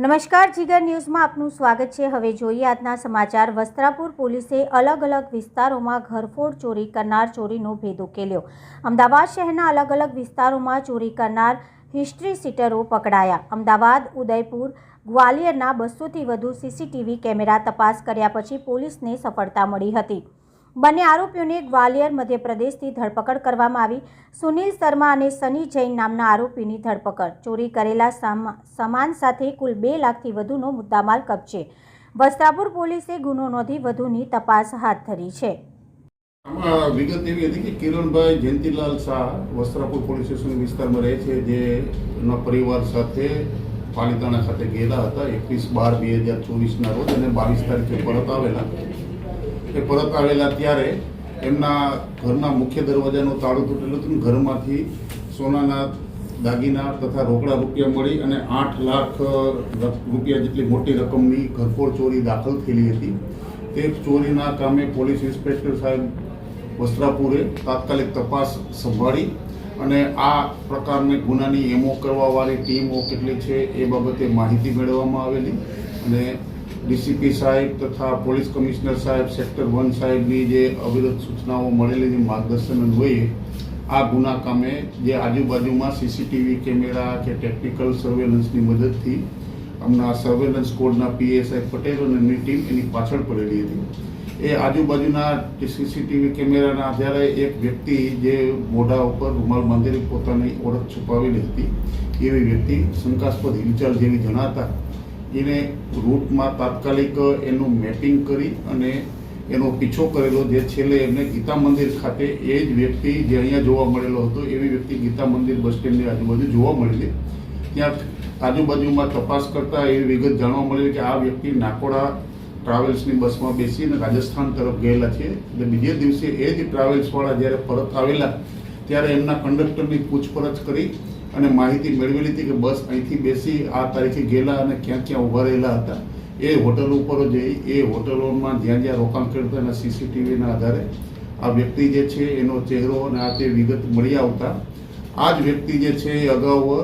નમસ્કાર, જીગર ન્યૂઝમાં આપનું સ્વાગત છે. હવે જોઈએ આજના સમાચાર. વસ્ત્રાપુર પોલીસે અલગ અલગ વિસ્તારોમાં ઘરફોડ ચોરી કરનાર ચોરીનો ભેદ ઉકેલ્યો. અમદાવાદ શહેરના અલગ અલગ વિસ્તારોમાં ચોરી કરનાર હિસ્ટ્રી સીટરો પકડાયા. અમદાવાદ, ઉદયપુર, ગ્વાલિયરના બસોથી વધુ સીસીટીવી કેમેરા તપાસ કર્યા પછી પોલીસને સફળતા મળી હતી. બંને આરોપીઓને ગ્વાલિયર મધ્યપ્રદેશથી ધરપકડ કરવામાં આવી. સુનિલ શર્મા અને સની જૈન નામના આરોપીની ધરપકડ. ચોરી કરેલા સામા- સામાન સાથે કુલ બે લાખથી વધુનો મુદ્દામાલ કબજે. વસ્ત્રાપુર પોલીસે ગુનો નોંધી વધુની તપાસ હાથ ધરી છે. વિગત એવી હતી કે કિરણભાઈ જયંતિલાલ શાહ વસ્ત્રાપુર પોલીસ સ્ટેશન વિસ્તારમાં રહે છે. જે એના પરિવાર સાથે પાલિતાણા ખાતે ગયેલા હતા. એકવીસ બાર બે હજાર ચોવીસના રોજ અને બાવીસ તારીખે પરત આવેલા. એ પરત આવેલા ત્યારે એમના ઘરના મુખ્ય દરવાજાનું તાળું તૂટેલું હતું ઘરમાંથી સોનાના દાગીના તથા રોકડા રૂપિયા મળી અને આઠ લાખ રૂપિયા જેટલી મોટી રકમની ઘરફોડ ચોરી દાખલ થયેલી હતી. તે ચોરીના કામે પોલીસ ઇન્સ્પેક્ટર સાહેબ વસ્ત્રાપુરે તાત્કાલિક તપાસ સંભાળી અને આ પ્રકારની ગુનાની એમો કરવાવાળી ટીમો કેટલી છે એ બાબતે માહિતી મેળવવામાં આવેલી અને ડીસીપી સાહેબ તથા પોલીસ કમિશનર સાહેબ, સેક્ટર વન સાહેબની જે અવિરત સૂચનાઓ મળેલી માર્ગદર્શન અન્વયે આ ગુના કામે જે આજુબાજુમાં સીસીટીવી કેમેરા કે ટેકનિકલ સર્વેલન્સની મદદથી હમણાં સર્વેલન્સ કોડના પીએસઆઈ પટેલ અને એમની ટીમ એની પાછળ પડેલી હતી. એ આજુબાજુના સીસીટીવી કેમેરાના આધારે એક વ્યક્તિ જે મોઢા ઉપર રૂમાલ બાંધેલી પોતાની ઓળખ છુપાવેલી હતી, એવી વ્યક્તિ શંકાસ્પદ હિલચાલ જેવી જણાતા એને રૂટમાં તાત્કાલિક એનું મેપિંગ કરી અને એનો પીછો કરેલો જે છેલ્લે એમને ગીતા મંદિર ખાતે એ જ વ્યક્તિ જે અહીંયા જોવા મળેલો હતો, એવી વ્યક્તિ ગીતા મંદિર બસ સ્ટેન્ડની આજુબાજુ જોવા મળેલી. ત્યાં આજુબાજુમાં તપાસ કરતાં એવી વિગત જાણવા મળેલી કે આ વ્યક્તિ નાકોડા ટ્રાવેલ્સની બસમાં બેસીને રાજસ્થાન તરફ ગયેલા છે એટલે બીજે દિવસે એ જ ટ્રાવેલ્સવાળા જ્યારે પરત આવેલા, ત્યારે એમના કંડક્ટરની પૂછપરછ કરી અને માહિતી મેળવેલી હતી કે બસ અહીંથી બેસી આ તારીખે ગયેલા અને ક્યાં ક્યાં ઊભા રહેલા હતા. એ હોટલ ઉપર જઈ એ હોટલોમાં જ્યાં જ્યાં રોકાણ કરતા એના સીસીટીવીના આધારે. આ વ્યક્તિ જે છે એનો ચહેરો અને આ તે વિગત મળી આવતા. આ જ વ્યક્તિ જે છે એ અગાઉ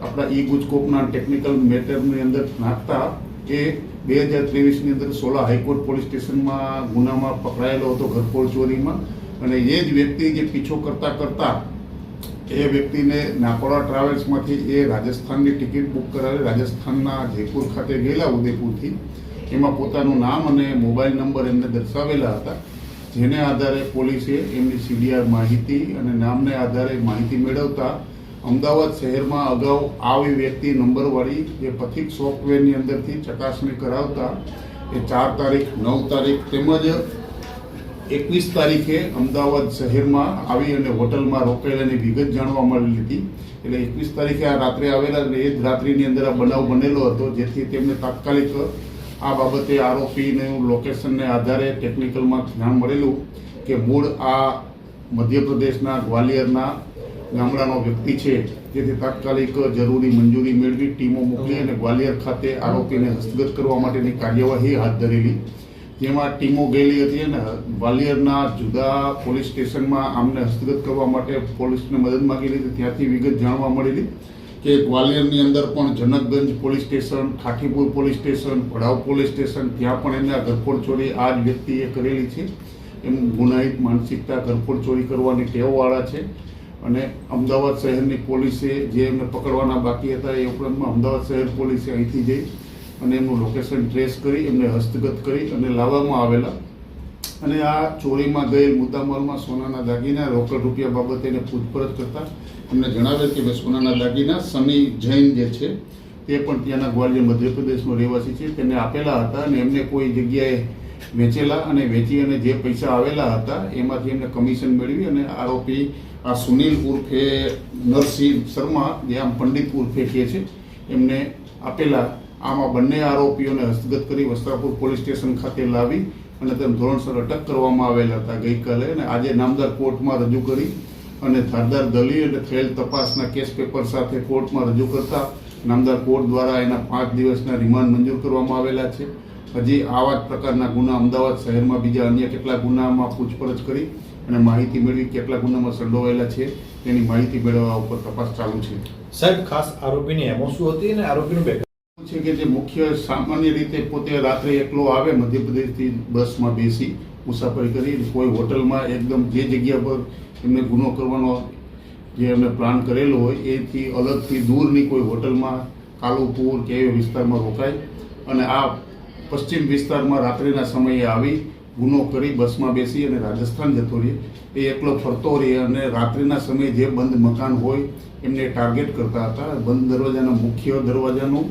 આપણા ઈ ગુજકોપના ટેકનિકલ મેટરની અંદર નાખતા એ બે હજાર ત્રેવીસની અંદર સોલા હાઈકોર્ટ પોલીસ સ્ટેશનમાં ગુનામાં પકડાયેલો હતો ઘરફોડ ચોરીમાં અને એ જ વ્યક્તિ જે પીછો કરતા કરતા એ વ્યક્તિને નાકોડા ટ્રાવેલ્સમાંથી એ રાજસ્થાનની ટિકિટ બુક કરાવી રાજસ્થાનના જયપુર ખાતે ગયેલા ઉદયપુરથી. એમાં પોતાનું નામ અને મોબાઈલ નંબર એમને દર્શાવેલા હતા, જેને આધારે પોલીસે એમની સીડીઆર માહિતી અને નામને આધારે માહિતી મેળવતા અમદાવાદ શહેરમાં અગાઉ આવી વ્યક્તિ નંબરવાળી જે પથિક સોફ્ટવેરની અંદરથી ચકાસણી કરાવતા, એ ચાર તારીખ, નવ તારીખ તેમજ એકવીસ તારીખે અમદાવાદ શહેરમાં આવી અને હોટલમાં રોકાયેલાની વિગત જાણવા મળેલી હતી. એટલે એકવીસ તારીખે આ રાત્રે આવેલા અને એ જ રાત્રિની અંદર આ બનાવ બનેલો હતો, જેથી તેમને તાત્કાલિક આ બાબતે આરોપીનું લોકેશનને આધારે ટેકનિકલમાં જાણ મળેલું કે મૂળ આ મધ્યપ્રદેશના ગ્વાલિયરના ગામડાનો વ્યક્તિ છે. જેથી તાત્કાલિક જરૂરી મંજૂરી મેળવી, ટીમો મોકલી અને ગ્વાલિયર ખાતે આરોપીને હસ્તગત કરવા માટેની કાર્યવાહી હાથ ધરેલી. જેમાં ટીમો ગયેલી હતી અને ગ્વાલિયરના જુદા પોલીસ સ્ટેશનમાં આમને હસ્તગત કરવા માટે પોલીસને મદદ માંગી લીધી. ત્યાંથી વિગત જાણવા મળેલી કે ગ્વાલિયરની અંદર પણ Janakganj police station Khathipur police station Bhadav police station, ત્યાં પણ એમને ઘરફોડ ચોરી આ જ વ્યક્તિએ કરેલી છે. એમ ગુનાહિત માનસિકતા ઘરફોડ ચોરી કરવાની ટેવવાળા છે. અને અમદાવાદ શહેરની પોલીસે જે એમને પકડવાના બાકી હતા એ ઉપરાંતમાં અમદાવાદ શહેર પોલીસે અહીંથી જઈ અને એમનું લોકેશન ટ્રેસ કરી, એમને હસ્તગત કરી અને લાવવામાં આવેલા. અને આ ચોરીમાં ગયેલ મુદ્દામાલમાં સોનાના દાગીના, રોકડ રૂપિયા બાબતે એને પૂછપરછ કરતાં એમને જણાવેલ કે ભાઈ સોનાના દાગીના સની જૈન જે છે, તે પણ ત્યાંના ગ્વાલિયર મધ્યપ્રદેશનો રહેવાસી છે. તેને આપેલા હતા અને એમને કોઈ જગ્યાએ વેચેલા અને વેચી અને જે પૈસા આવેલા હતા, એમાંથી એમને કમિશન મેળવી અને આરોપી આ સુનિલ ઉર્ફે નરસિંહ શર્મા, જે આમ પંડિત ઉર્ફે કહે છે, એમને આપેલા આમાં બંને આરોપીઓને હસ્તગત કરી વસ્ત્રાપુર પોલીસ સ્ટેશન ખાતે લાવી અને તેમ ધોરણસર અટક કરવામાં આવેલા હતા. ગઈકાલે અને આજે નામદાર કોર્ટમાં રજૂ કરી અને ધારદાર દલીલ અને થયેલ તપાસના કેસ પેપર સાથે કોર્ટમાં રજૂ કરતા નામદાર કોર્ટ દ્વારા એના પાંચ દિવસના રિમાન્ડ મંજૂર કરવામાં આવેલા છે. હજી આવા જ પ્રકારના ગુના અમદાવાદ શહેરમાં બીજા અન્ય કેટલા ગુનામાં પૂછપરછ કરી અને માહિતી મેળવી કેટલા ગુનામાં સંડોવાયેલા છે તેની માહિતી મેળવવા ઉપર તપાસ ચાલુ છે. સાહેબ, ખાસ આરોપીની એમો શું હતી અને આરોપીનું છે કે જે મુખ્ય સામાન્ય રીતે પોતે રાત્રે એકલો આવે, મધ્યપ્રદેશથી બસમાં બેસી મુસાફરી કરી, કોઈ હોટલમાં એકદમ જે જગ્યા પર એમને ગુનો કરવાનો જે એમને પ્લાન કરેલો હોય, એથી અલગથી દૂરની કોઈ હોટલમાં, કાલુપુર કે એવા વિસ્તારમાં રોકાય અને આ પશ્ચિમ વિસ્તારમાં રાત્રિના સમયે આવી ગુનો કરી બસમાં બેસી અને રાજસ્થાન જતો રહે. એ એકલો ફરતો રહે અને રાત્રિના સમયે જે બંધ મકાન હોય એમને ટાર્ગેટ કરતા હતા. બંધ દરવાજાના મુખ્ય દરવાજાનું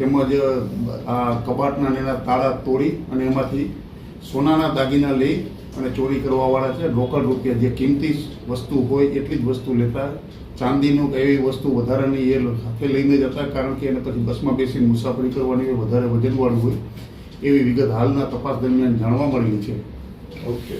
તેમજ આ કબાટના નેના તાળા તોડી અને એમાંથી સોનાના દાગીના લઈ અને ચોરી કરવાવાળા છે. લોકલ રૂપિયા જે કિંમતી વસ્તુ હોય એટલી જ વસ્તુ લેતા ચાંદીનું કે એવી વસ્તુ વધારાની એ સાથે લઈને જતા કારણ કે એને પછી બસમાં બેસીને મુસાફરી કરવાની વધારે વજનવાળું હોય, એવી વિગત હાલના તપાસ દરમિયાન જાણવા મળેલી છે. ઓકે.